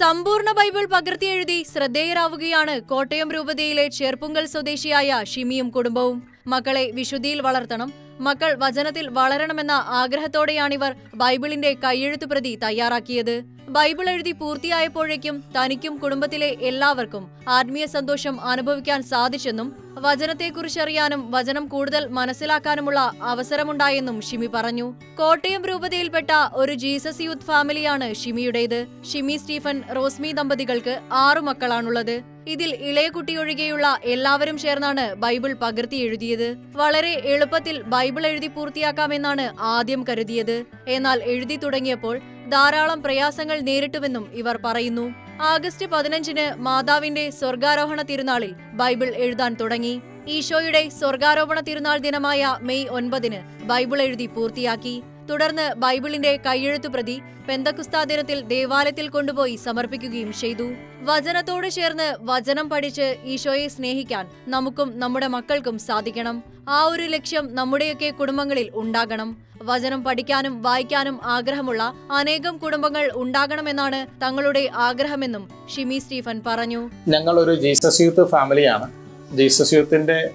സമ്പൂർണ ബൈബിൾ പകർത്തിയെഴുതി ശ്രദ്ധേയരാവുകയാണ് കോട്ടയം രൂപതയിലെ ചേർപ്പുങ്കൽ സ്വദേശിയായ ഷിമിയും കുടുംബവും. മക്കളെ വിശുദ്ധിയിൽ വളർത്തണം മക്കൾ വചനത്തിൽ വളരണമെന്ന ആഗ്രഹത്തോടെയാണിവർ ബൈബിളിന്റെ കൈയെഴുത്തു പ്രതി തയ്യാറാക്കിയത്. ബൈബിൾ എഴുതി പൂർത്തിയായപ്പോഴേക്കും തനിക്കും കുടുംബത്തിലെ എല്ലാവർക്കും ആത്മീയ സന്തോഷം അനുഭവിക്കാൻ സാധിച്ചെന്നും വചനത്തെക്കുറിച്ചറിയാനും വചനം കൂടുതൽ മനസ്സിലാക്കാനുമുള്ള അവസരമുണ്ടായെന്നും ഷിമി പറഞ്ഞു. കോട്ടയം രൂപതയിൽപ്പെട്ട ഒരു ജീസസ് യൂത്ത് ഫാമിലിയാണ് ഷിമിയുടേത്. ഷിമി സ്റ്റീഫൻ റോസ്മി ദമ്പതികൾക്ക് ആറു മക്കളാണുള്ളത്. ഇതിൽ ഇളയ കുട്ടിയൊഴികെയുള്ള എല്ലാവരും ചേർന്നാണ് ബൈബിൾ പകർത്തി എഴുതിയത്. വളരെ എളുപ്പത്തിൽ ബൈബിൾ എഴുതി പൂർത്തിയാക്കാമെന്നാണ് ആദ്യം കരുതിയത്. എന്നാൽ എഴുതി തുടങ്ങിയപ്പോൾ ധാരാളം പ്രയാസങ്ങൾ നേരിട്ടുവെന്നും ഇവർ പറയുന്നു. ആഗസ്റ്റ് പതിനഞ്ചിന് മാതാവിന്റെ സ്വർഗാരോഹണ തിരുനാളിൽ ബൈബിൾ എഴുതാൻ തുടങ്ങി. ഈശോയുടെ സ്വർഗാരോപണ തിരുനാൾ ദിനമായ മെയ് ഒൻപതിന് ബൈബിൾ എഴുതി പൂർത്തിയാക്കി. തുടർന്ന് ബൈബിളിന്റെ കൈയെഴുത്തു പ്രതി പെന്തക്കുസ്താ ദിനത്തിൽ ദേവാലയത്തിൽ കൊണ്ടുപോയി സമർപ്പിക്കുകയും ചെയ്തു. വചനത്തോട് ചേർന്ന് വചനം പഠിച്ച് ഈശോയെ സ്നേഹിക്കാൻ നമുക്കും നമ്മുടെ മക്കൾക്കും സാധിക്കണം. ആ ഒരു ലക്ഷ്യം നമ്മുടെയൊക്കെ കുടുംബങ്ങളിൽ ഉണ്ടാകണം. വചനം പഠിക്കാനും വായിക്കാനും ആഗ്രഹമുള്ള അനേകം കുടുംബങ്ങൾ ഉണ്ടാകണമെന്നാണ് തങ്ങളുടെ ആഗ്രഹമെന്നും ഷിമി സ്റ്റീഫൻ പറഞ്ഞു. ഞങ്ങൾ ഒരു ജീസസ് യൂത്ത് ഫാമിലിയാണ്. ജീസസ് യൂത്തിന്റെ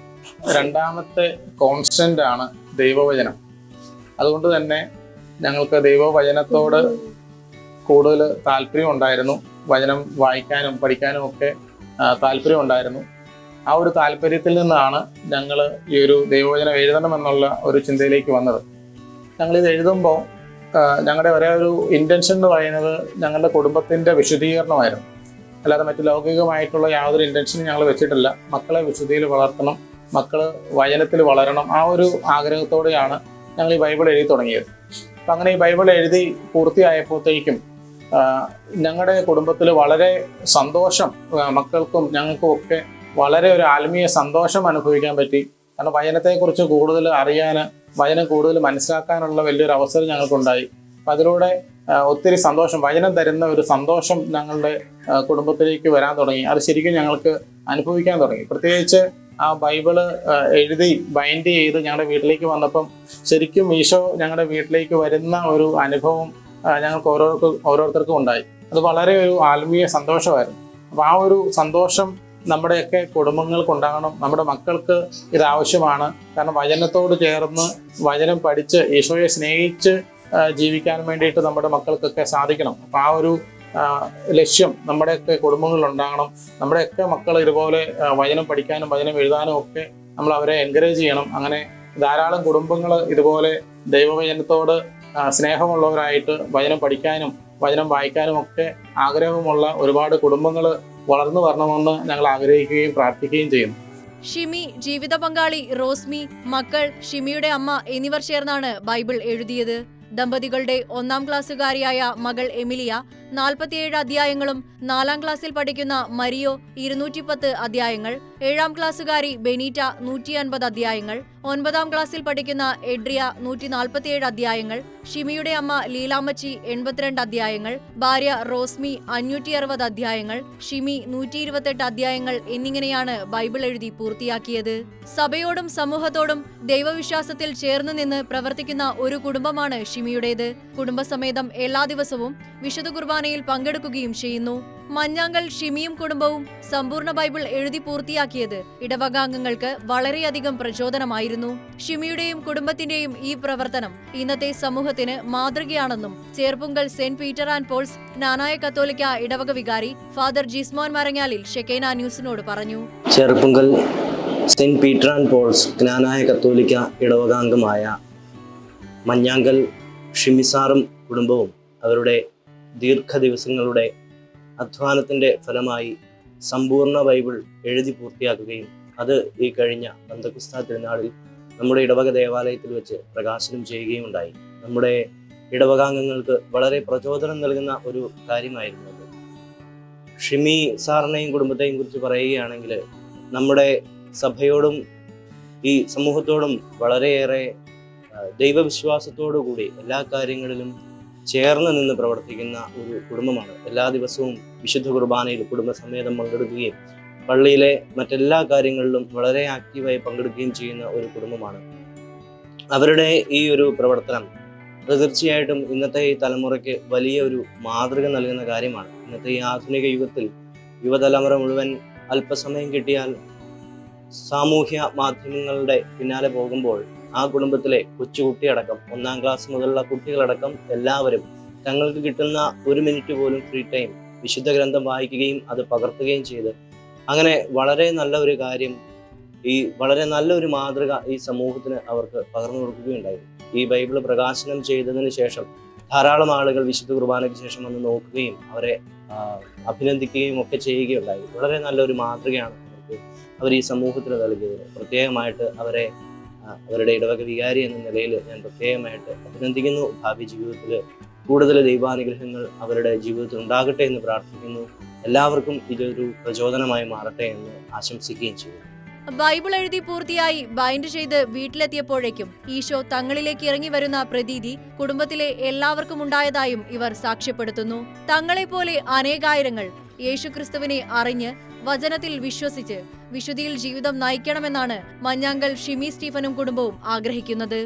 രണ്ടാമത്തെ കോൺസ്റ്റന്റ് ആണ് ദൈവവചനം. അതുകൊണ്ട് തന്നെ ഞങ്ങൾക്ക് ദൈവവചനത്തോട് കൂടുതൽ താല്പര്യം ഉണ്ടായിരുന്നു. വചനം വായിക്കാനും പഠിക്കാനും ഒക്കെ താല്പര്യം ഉണ്ടായിരുന്നു. ആ ഒരു താല്പര്യത്തിൽ നിന്നാണ് ഞങ്ങൾ ഈ ഒരു ദൈവവചനം എഴുതണമെന്നുള്ള ഒരു ചിന്തയിലേക്ക് വന്നത്. ഞങ്ങളിത് എഴുതുമ്പോൾ ഞങ്ങളുടെ ഒരേ ഒരു ഇന്റൻഷൻ എന്ന് പറയുന്നത് ഞങ്ങളുടെ കുടുംബത്തിന്റെ വിശുദ്ധീകരണമായിരുന്നു. അല്ലാതെ മറ്റ് ലൗകികമായിട്ടുള്ള യാതൊരു ഇന്റൻഷനും ഞങ്ങൾ വെച്ചിട്ടില്ല. മക്കളെ വിശുദ്ധിയിൽ വളർത്തണം മക്കൾ വചനത്തിൽ വളരണം ആ ഒരു ആഗ്രഹത്തോടെയാണ് ഞങ്ങൾ ഈ ബൈബിൾ എഴുതി തുടങ്ങിയത്. അപ്പം അങ്ങനെ ഈ ബൈബിൾ എഴുതി പൂർത്തിയായപ്പോഴത്തേക്കും ഞങ്ങളുടെ കുടുംബത്തിൽ വളരെ സന്തോഷം മക്കൾക്കും ഞങ്ങൾക്കും ഒക്കെ വളരെ ഒരു ആത്മീയ സന്തോഷം അനുഭവിക്കാൻ പറ്റി. കാരണം വചനത്തെക്കുറിച്ച് കൂടുതൽ അറിയാൻ വചനം കൂടുതൽ മനസ്സിലാക്കാനുള്ള വലിയൊരു അവസരം ഞങ്ങൾക്കുണ്ടായി. അപ്പം അതിലൂടെ ഒത്തിരി സന്തോഷം വചനം തരുന്ന ഒരു സന്തോഷം ഞങ്ങളുടെ കുടുംബത്തിലേക്ക് വരാൻ തുടങ്ങി. അത് ശരിക്കും ഞങ്ങൾക്ക് അനുഭവിക്കാൻ തുടങ്ങി. പ്രത്യേകിച്ച് ആ ബൈബിൾ എഴുതി ബൈൻഡ് ചെയ്ത് ഞങ്ങളുടെ വീട്ടിലേക്ക് വന്നപ്പം ശരിക്കും ഈശോ ഞങ്ങളുടെ വീട്ടിലേക്ക് വരുന്ന ഒരു അനുഭവം ഞങ്ങൾക്ക് ഓരോരുത്തർ ഓരോരുത്തർക്കും ഉണ്ടായി. അത് വളരെ ഒരു ആത്മീയ സന്തോഷമായിരുന്നു. അപ്പം ആ ഒരു സന്തോഷം നമ്മുടെയൊക്കെ കുടുംബങ്ങൾക്ക് ഉണ്ടാകണം നമ്മുടെ മക്കൾക്ക് ഇത് ആവശ്യമാണ്. കാരണം വചനത്തോട് ചേർന്ന് വചനം പഠിച്ച് ഈശോയെ സ്നേഹിച്ച് ജീവിക്കാൻ വേണ്ടിയിട്ട് നമ്മുടെ മക്കൾക്കൊക്കെ സാധിക്കണം. അപ്പം ആ ഒരു ലക്ഷ്യം നമ്മുടെയൊക്കെ കുടുംബങ്ങളിൽ ഉണ്ടാകണം. നമ്മുടെയൊക്കെ മക്കൾ ഇതുപോലെ വചനം പഠിക്കാനും വചനം എഴുതാനും ഒക്കെ നമ്മൾ അവരെ എൻകറേജ് ചെയ്യണം. അങ്ങനെ ധാരാളം കുടുംബങ്ങൾ ഇതുപോലെ ദൈവവചനത്തോട് സ്നേഹമുള്ളവരായിട്ട് വചനം പഠിക്കാനും വചനം വായിക്കാനും ഒക്കെ ആഗ്രഹമുള്ള ഒരുപാട് കുടുംബങ്ങൾ വളർന്നു വരണമെന്ന് ഞങ്ങൾ ആഗ്രഹിക്കുകയും പ്രാർത്ഥിക്കുകയും ചെയ്യുന്നു. ഷിമി ജീവിത പങ്കാളി റോസ്മി മക്കൾ ഷിമിയുടെ അമ്മ എന്നിവർ ചേർന്നാണ് ബൈബിൾ എഴുതിയത്. ദമ്പതികളുടെ ഒന്നാം ക്ലാസ്സുകാരിയായ മകൾ എമിലിയ നാൽപ്പത്തിയേഴ് അധ്യായങ്ങളും നാലാം ക്ലാസ്സിൽ പഠിക്കുന്ന മരിയോ ഇരുന്നൂറ്റി പത്ത് അധ്യായങ്ങൾ ഏഴാം ക്ലാസ്സുകാരി ബെനീറ്റ നൂറ്റി അധ്യായങ്ങൾ ഒൻപതാം ക്ലാസ്സിൽ പഠിക്കുന്ന എഡ്രിയ നൂറ്റി അധ്യായങ്ങൾ ഷിമിയുടെ അമ്മ ലീലാമച്ചി എൺപത്തിരണ്ട് അധ്യായങ്ങൾ ഭാര്യ റോസ്മി അഞ്ഞൂറ്റി അറുപത് അധ്യായങ്ങൾ ഷിമി നൂറ്റി ഇരുപത്തെട്ട് അധ്യായങ്ങൾ എന്നിങ്ങനെയാണ് ബൈബിൾ എഴുതി പൂർത്തിയാക്കിയത്. സഭയോടും സമൂഹത്തോടും ദൈവവിശ്വാസത്തിൽ ചേർന്ന് നിന്ന് പ്രവർത്തിക്കുന്ന ഒരു കുടുംബമാണ് ഷിമിയുടേത് കുടുംബസമേതം എല്ലാ ദിവസവും വിശുദ്ധ കുർബാനയിൽ പങ്കെടുക്കുകയും ചെയ്യുന്നു. മഞ്ഞാങ്കൽ ഷിമിയും കുടുംബവും സമ്പൂർണ ബൈബിൾ എഴുതി പൂർത്തിയാക്കിയത് ഇടവകാംഗങ്ങൾക്ക് വളരെയധികം പ്രചോദനമായിരുന്നു. ഷിമിയുടെയും കുടുംബത്തിന്റെയും ഈ പ്രവർത്തനം ഇന്നത്തെ സമൂഹത്തിന് മാതൃകയാണെന്നും Cherpunkal Saint Peter and Paul's Knanaya കത്തോലിക്ക ഇടവക വികാരി ഫാദർ ജിസ്മോൻ മരങ്ങാലിൽ ഷെക്കേന ന്യൂസിനോട് പറഞ്ഞു. Cherpunkal Saint Peter and Paul's Knanaya കത്തോലിക്ക ഇടവകാംഗമായ മഞ്ഞാങ്കൽ ഷിമിസാറും കുടുംബവും അവരുടെ ദീർഘദിവസങ്ങളുടെ അധ്വാനത്തിന്റെ ഫലമായി സമ്പൂർണ ബൈബിൾ എഴുതി പൂർത്തിയാക്കുകയും അത് ഈ കഴിഞ്ഞ ബന്ധക്രിസ്ത തിരുനാളിൽ നമ്മുടെ ഇടവക ദേവാലയത്തിൽ വെച്ച് പ്രകാശനം ചെയ്യുകയും ഉണ്ടായി. നമ്മുടെ ഇടവകാംഗങ്ങൾക്ക് വളരെ പ്രചോദനം നൽകുന്ന ഒരു കാര്യമായിരുന്നു അത്. ഷിമി സാറിനെയും കുടുംബത്തെയും കുറിച്ച് പറയുകയാണെങ്കിൽ നമ്മുടെ സഭയോടും ഈ സമൂഹത്തോടും വളരെയേറെ ദൈവവിശ്വാസത്തോടു കൂടി എല്ലാ കാര്യങ്ങളിലും ചേർന്ന് നിന്ന് പ്രവർത്തിക്കുന്ന ഒരു കുടുംബമാണ്. എല്ലാ ദിവസവും വിശുദ്ധ കുർബാനയിൽ കുടുംബസമേതം പങ്കെടുക്കുകയും പള്ളിയിലെ മറ്റെല്ലാ കാര്യങ്ങളിലും വളരെ ആക്റ്റീവായി പങ്കെടുക്കുകയും ചെയ്യുന്ന ഒരു കുടുംബമാണ്. അവരുടെ ഈ ഒരു പ്രവർത്തനം അത് തീർച്ചയായിട്ടും ഇന്നത്തെ ഈ തലമുറയ്ക്ക് വലിയ ഒരു മാതൃക നൽകുന്ന കാര്യമാണ്. ഇന്നത്തെ ഈ ആധുനിക യുഗത്തിൽ യുവതലമുറ മുഴുവൻ അല്പസമയം കിട്ടിയാൽ സാമൂഹ്യ മാധ്യമങ്ങളുടെ പിന്നാലെ പോകുമ്പോൾ ആ കുടുംബത്തിലെ കൊച്ചുകുട്ടിയടക്കം ഒന്നാം ക്ലാസ് മുതലുള്ള കുട്ടികളടക്കം എല്ലാവരും തങ്ങൾക്ക് കിട്ടുന്ന ഒരു മിനിറ്റ് പോലും ഫ്രീ ടൈം വിശുദ്ധ ഗ്രന്ഥം വായിക്കുകയും അത് പകർത്തുകയും ചെയ്ത് അങ്ങനെ വളരെ നല്ല ഒരു കാര്യം ഈ വളരെ നല്ലൊരു മാതൃക ഈ സമൂഹത്തിന് അവർക്ക് പകർന്നു കൊടുക്കുകയുണ്ടായി. ഈ ബൈബിൾ പ്രകാശനം ചെയ്തതിന് ശേഷം ധാരാളം ആളുകൾ വിശുദ്ധ കുർബാനയ്ക്ക് ശേഷം വന്ന് നോക്കുകയും അവരെ അഭിനന്ദിക്കുകയും ഒക്കെ ചെയ്യുകയുണ്ടായി. വളരെ നല്ലൊരു മാതൃകയാണ് അവർ ഈ സമൂഹത്തിന് നൽകിയത്. പ്രത്യേകമായിട്ട് അവരെ അവരുടെ ഇടവക വികാരി എന്ന നിലയിൽ ഞാൻ പ്രത്യേകമായിട്ട് അഭിനന്ദിക്കുന്നു. ഭാവി ജീവിതത്തിൽ കൂടുതൽ ദൈവാനുഗ്രഹങ്ങൾ അവരുടെ ജീവിതത്തിൽ ഉണ്ടാകട്ടെ എന്ന് പ്രാർത്ഥിക്കുന്നു. എല്ലാവർക്കും ഇതൊരു പ്രചോദനമായി മാറട്ടെ എന്ന് ആശംസിക്കുകയും ചെയ്യുന്നു. ബൈബിൾ എഴുതി പൂർത്തിയായി ബൈൻഡ് ചെയ്ത് വീട്ടിലെത്തിയപ്പോഴേക്കും ഈശോ തങ്ങളിലേക്ക് ഇറങ്ങി വരുന്ന പ്രതീതി കുടുംബത്തിലെ എല്ലാവർക്കും ഉണ്ടായതായും ഇവർ സാക്ഷ്യപ്പെടുത്തുന്നു. തങ്ങളെപ്പോലെ അനേകായിരങ്ങൾ യേശുക്രിസ്തുവിനെ അറിഞ്ഞ് വചനത്തിൽ വിശ്വസിച്ച് വിശുദ്ധിയിൽ ജീവിതം നയിക്കണമെന്നാണ് മഞ്ഞാങ്കൽ ഷിമി സ്റ്റീഫനും കുടുംബവും ആഗ്രഹിക്കുന്നത്.